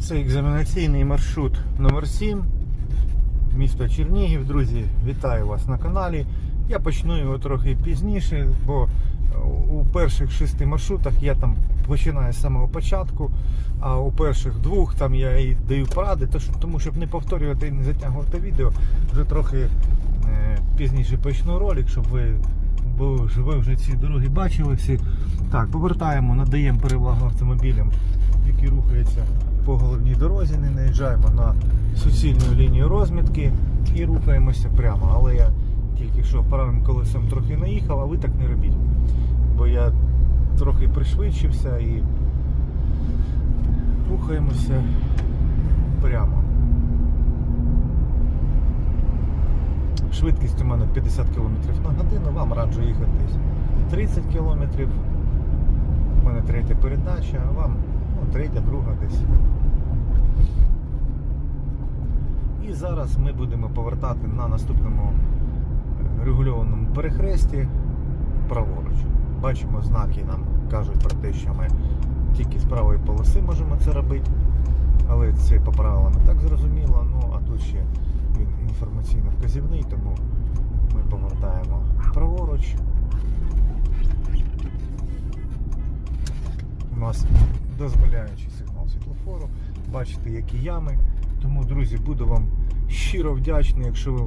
Це екзаменаційний маршрут номер 7 місто Чернігів. Друзі, вітаю вас на каналі. Я почну його трохи пізніше, бо у перших шести маршрутах я там починаю з самого початку, а у перших двох там я і даю поради, тому щоб не повторювати і не затягувати відео, вже трохи е, пізніше почну ролик, щоб ви, бо ви вже ці дороги бачили всі. Так, повертаємо, надаємо перевагу автомобілям, які рухаються по головній дорозі, не наїжджаємо на суцільну лінію розмітки і рухаємося прямо. Але я тільки що правим колесом трохи наїхав, а ви так не робіть. Бо я трохи пришвидшився і рухаємося прямо. Швидкість у мене 50 км на годину, вам раджу їхати десь 30 км. У мене третя передача, а вам ну, третя, друга десь. І зараз ми будемо повертати на наступному е, регульованому перехресті праворуч. Бачимо знаки, нам кажуть про те, що ми тільки з правої полоси можемо це робити. Але це по правилам і так зрозуміло. Ну а тут ще він інформаційно вказівний, тому ми повертаємо праворуч. Дозволяючий сигнал світлофору. Бачите, які ями. Тому, друзі, буду вам щиро вдячний, якщо ви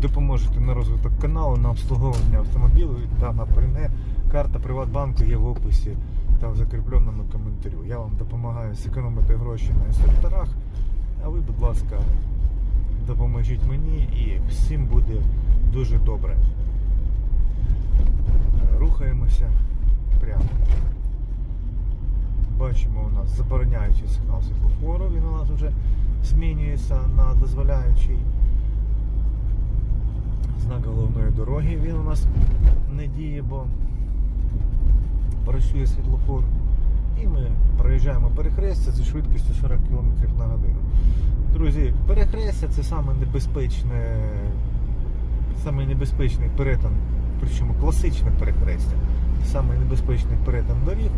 допоможете на розвиток каналу, на обслуговування автомобілю та на прийне. Карта Приватбанку є в описі та в закріпленому коментарю. Я вам допомагаю зекономити гроші на інструкторах. А ви, будь ласка, допоможіть мені і всім буде дуже добре. Рухаємося прямо. Бачимо у нас забороняючий сигнал світлофору, він у нас вже змінюється на дозволяючий. Знак головної дороги він у нас не діє, бо працює світлофор. І ми проїжджаємо перехрестя зі швидкістю 40 км на годину. Друзі, перехрестя це саме небезпечне, перетин, причому класичне перехрестя, саме небезпечний перетин доріг.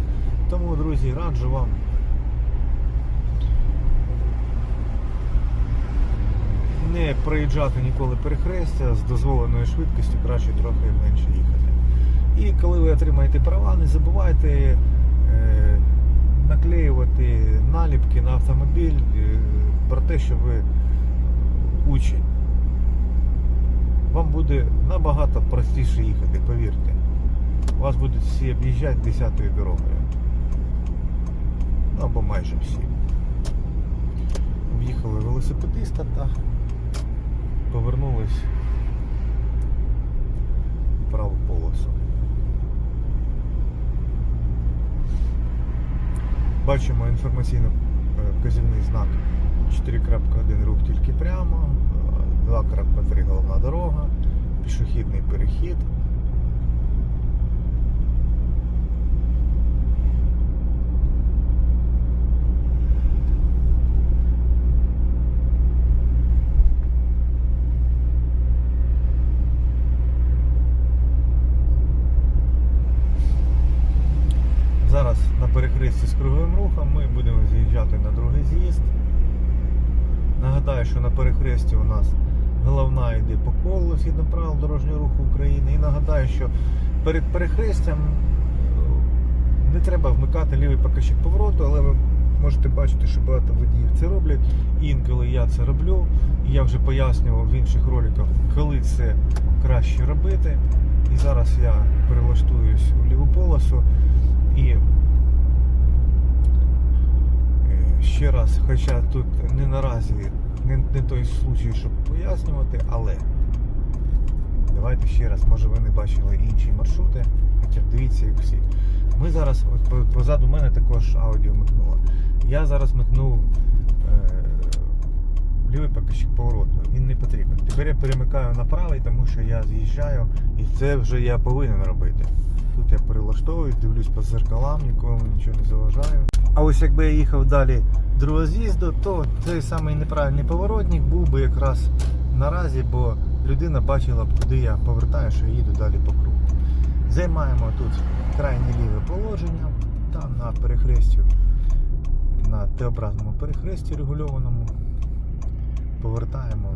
Тому, друзі, раджу вам не проїжджати ніколи перехрестя з дозволеною швидкістю, краще трохи менше їхати. І коли ви отримаєте права, не забувайте е, наклеювати наліпки на автомобіль е, про те, що ви учень. Вам буде набагато простіше їхати, повірте. Вас будуть всі об'їжджати десятою дорогою. Ну або майже всі. В'їхали велосипедиста та повернулись в праву полосу. Бачимо інформаційно е, вказівний знак 4.1 рух тільки прямо, е, 2.3 головна дорога, пішохідний перехід. Зараз на перехресті з круговим рухом ми будемо з'їжджати на другий з'їзд. Нагадаю, що на перехресті у нас головна йде по колу згідно правил дорожнього руху України. І нагадаю, що перед перехрестям е, не треба вмикати лівий показчик повороту, але ви можете бачити, що багато водіїв це роблять. Інколи я це роблю. Я вже пояснював в інших роликах, коли це краще робити. І зараз я перелаштуюсь у ліву полосу. І ще раз, хоча тут не наразі не, не той случай, щоб пояснювати, але давайте ще раз, може ви не бачили інші маршрути, хоча дивіться їх всі. Ми зараз, от позаду мене також аудіо микнуло. Я зараз микнув е, лівий показчик повороту. Він не потрібен. Тепер я перемикаю на правий, тому що я з'їжджаю і це вже я повинен робити. Тут я перелаштовуюсь, дивлюсь по зеркалам, нікому нічого не заважаю. А ось якби я їхав далі другого з'їзду, то цей самий неправильний поворотник був би якраз наразі, бо людина бачила б, куди я повертаю, що я їду далі по кругу. Займаємо тут крайнє ліве положення, там на перехрестю на Т-образному перехресті регульованому. Повертаємо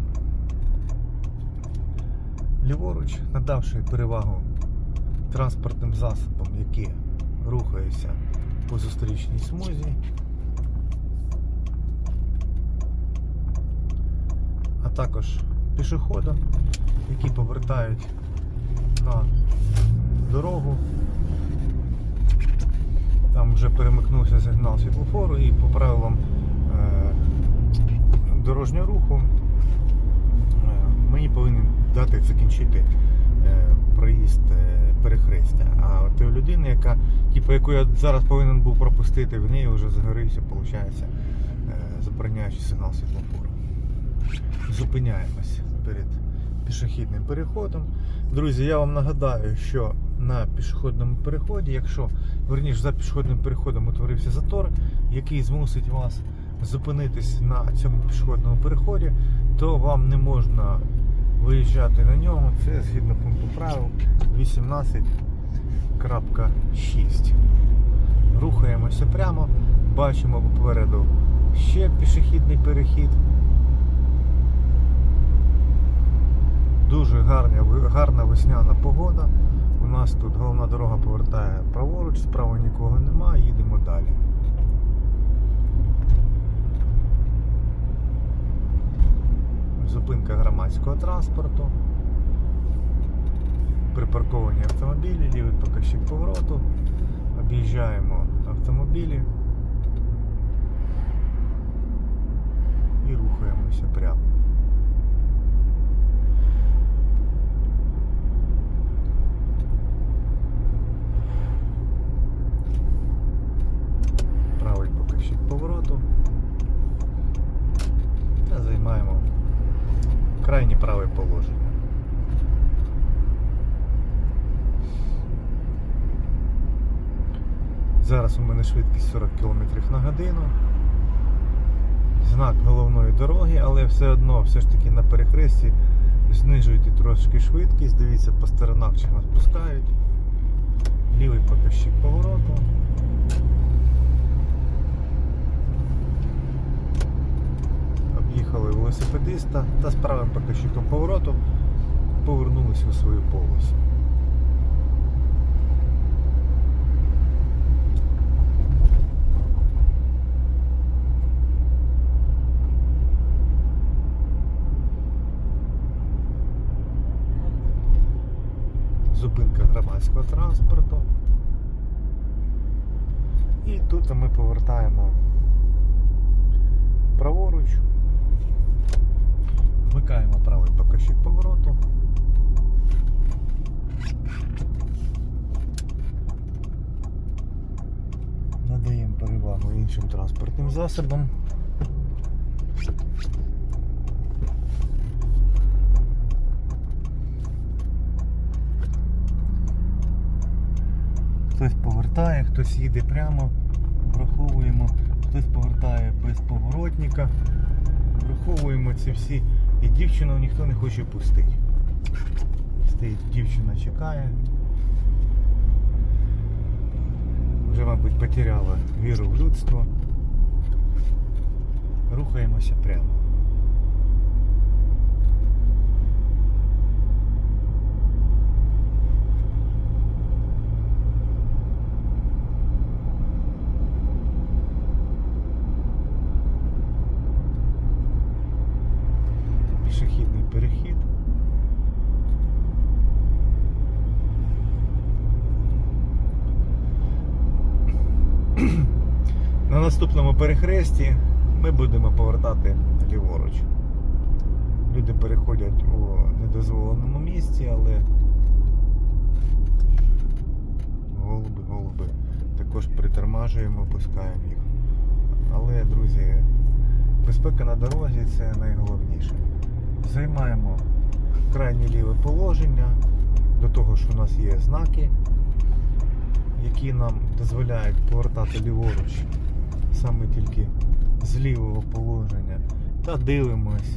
ліворуч, надавши перевагу транспортним засобам, які рухаються по зустрічній смузі. А також пішоходам, які повертають на дорогу. Там вже перемикнувся сигнал світлофору і по правилам е, дорожнього руху е, мені повинен дати закінчити проїзд е, перехрестя. А от у людини, яка, типу, яку я зараз повинен був пропустити, в неї вже загорівся, виходить, е, забороняючий сигнал світлофору. Зупиняємось перед пішохідним переходом. Друзі, я вам нагадаю, що на пішохідному переході, якщо верніше за пішохідним переходом утворився затор, який змусить вас зупинитись на цьому пішохідному переході, то вам не можна виїжджати на нього. Це згідно пункту правил 18.6. Рухаємося прямо, бачимо попереду ще пішохідний перехід. Дуже гарна, гарна весняна погода. У нас тут головна дорога повертає праворуч, справа нікого нема, їдемо далі. Зупинка громадського транспорту. Припарковані автомобілі, лівий покажчик повороту. Об'їжджаємо автомобілі і рухаємося прямо. правий покажчик повороту. Та займаємо крайнє праве положення. Зараз швидкість 40 км на годину. Знак головної дороги, але все одно все ж таки на перехресті знижуйте трошки швидкість, дивіться по сторонах, чи вас пускають. Лівий покажчик повороту. об'їхали велосипедиста та з правим покажчиком повороту повернулися у свою полосу. Зупинка транспорту. І тут ми повертаємо праворуч. Вмикаємо правий покажчик повороту. Надаємо перевагу іншим транспортним засобам. Хтось повертає, хтось їде прямо, враховуємо, хтось повертає без поворотника. Враховуємо ці всі. І дівчину ніхто не хоче пустити. Стоїть дівчина чекає. Вже, мабуть, потеряла віру в людство. Рухаємося прямо. Пішохідний перехід. На наступному перехресті ми будемо повертати ліворуч. Люди переходять у недозволеному місці, але голуби, голуби. Також притормажуємо, пускаємо їх. Але, друзі, безпека на дорозі це найголовніше. Займаємо крайнє ліве положення до того, що у нас є знаки, які нам дозволяють повертати ліворуч саме тільки з лівого положення. Та дивимось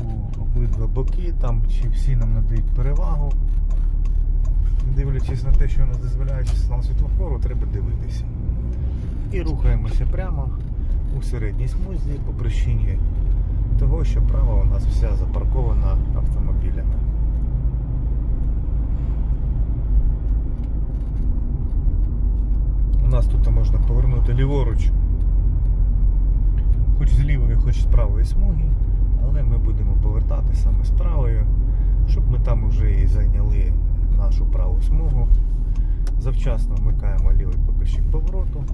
у обидва боки, там чи всі нам надають перевагу. Дивлячись на те, що нас дозволяє сигнал світлофору, треба дивитися. І рухаємося прямо. у середній смузі по причині того, що права у нас вся запаркована автомобілями. У нас тут можна повернути ліворуч, хоч з лівої, хоч з правої смуги, але ми будемо повертати саме з правою, щоб ми там вже і зайняли нашу праву смугу. Завчасно вмикаємо лівий покажчик повороту.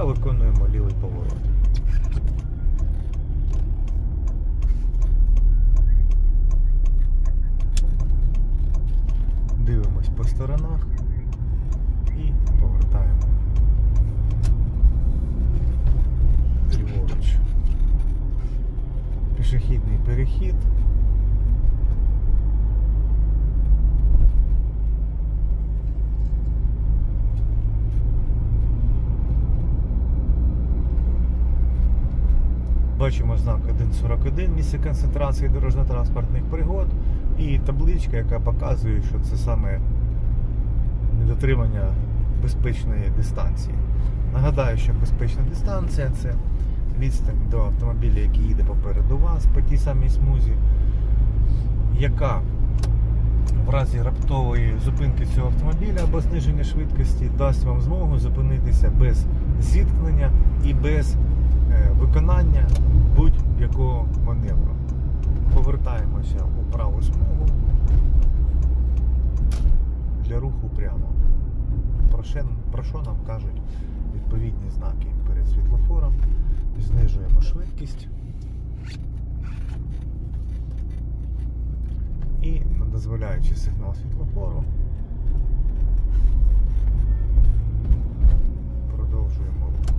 та виконуємо лівий поворот. Дивимось по сторонах і повертаємо ліворуч. Пішохідний перехід. Бачимо знак 1.41 місце концентрації дорожньо-транспортних пригод і табличка, яка показує, що це саме недотримання безпечної дистанції. Нагадаю, що безпечна дистанція це відстань до автомобіля, який їде попереду вас по тій самій смузі, яка в разі раптової зупинки цього автомобіля або зниження швидкості дасть вам змогу зупинитися без зіткнення і без е, виконання будь-якого маневру. Повертаємося у праву смугу для руху прямо. Про що, нам кажуть відповідні знаки перед світлофором. Знижуємо швидкість. І на дозволяючи сигнал світлофору. Продовжуємо рух.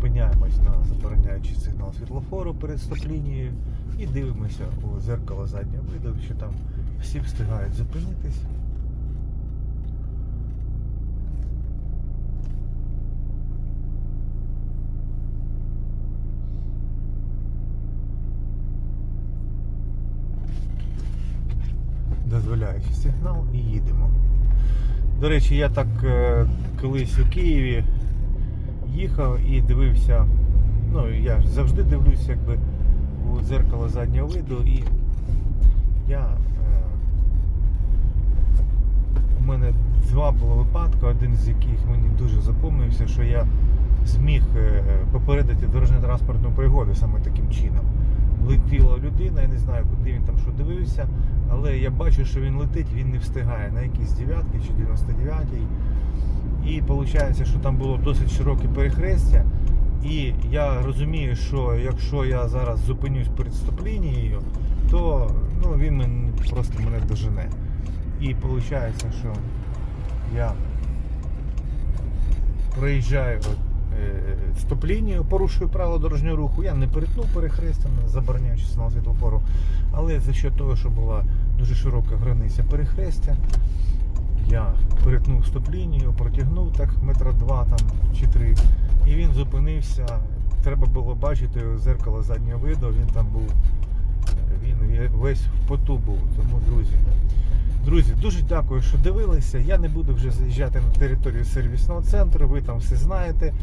Зупиняємось на забороняючий сигнал світлофору перед стоп-лінією і дивимося у зеркало заднього виду, що там всі встигають зупинитись. Дозволяючий сигнал і їдемо. До речі, я так е, колись у Києві їхав і дивився. Ну, я завжди дивлюся якби у дзеркало заднього виду і я. Е, у мене два було випадки, один з яких мені дуже запомнився, що я зміг е, попередити дорожньо-транспортну пригоду саме таким чином. Летіла людина, я не знаю, куди він там що дивився, але я бачу, що він летить, він не встигає на якісь дев'ятки чи 99-й. І виходить, що там було досить широке перехрестя. І я розумію, що якщо я зараз зупинюсь перед стоп-лінією, то ну, він мен- просто мене дожене. І виходить, що я проїжджаю е, стоп-лінію, порушую правила дорожнього руху. Я не перетнув перехрестя, не забороняючи сигнал світлофору. Але за що того, що була дуже широка границя перехрестя, я перетнув стоп-лінію, протягнув так метра два там, чи три. І він зупинився. Треба було бачити зеркало заднього виду, він там був. Він весь в поту був. Тому, друзі. Друзі, дуже дякую, що дивилися. Я не буду вже заїжджати на територію сервісного центру. Ви там все знаєте.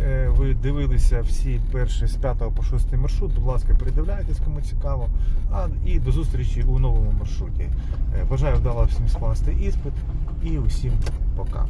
Е, Ви дивилися всі перші з 5 по 6 маршрут. Будь ласка, передивляйтесь, кому цікаво. А і до зустрічі у новому маршруті. Е, Бажаю вдало всім скласти іспит і усім пока.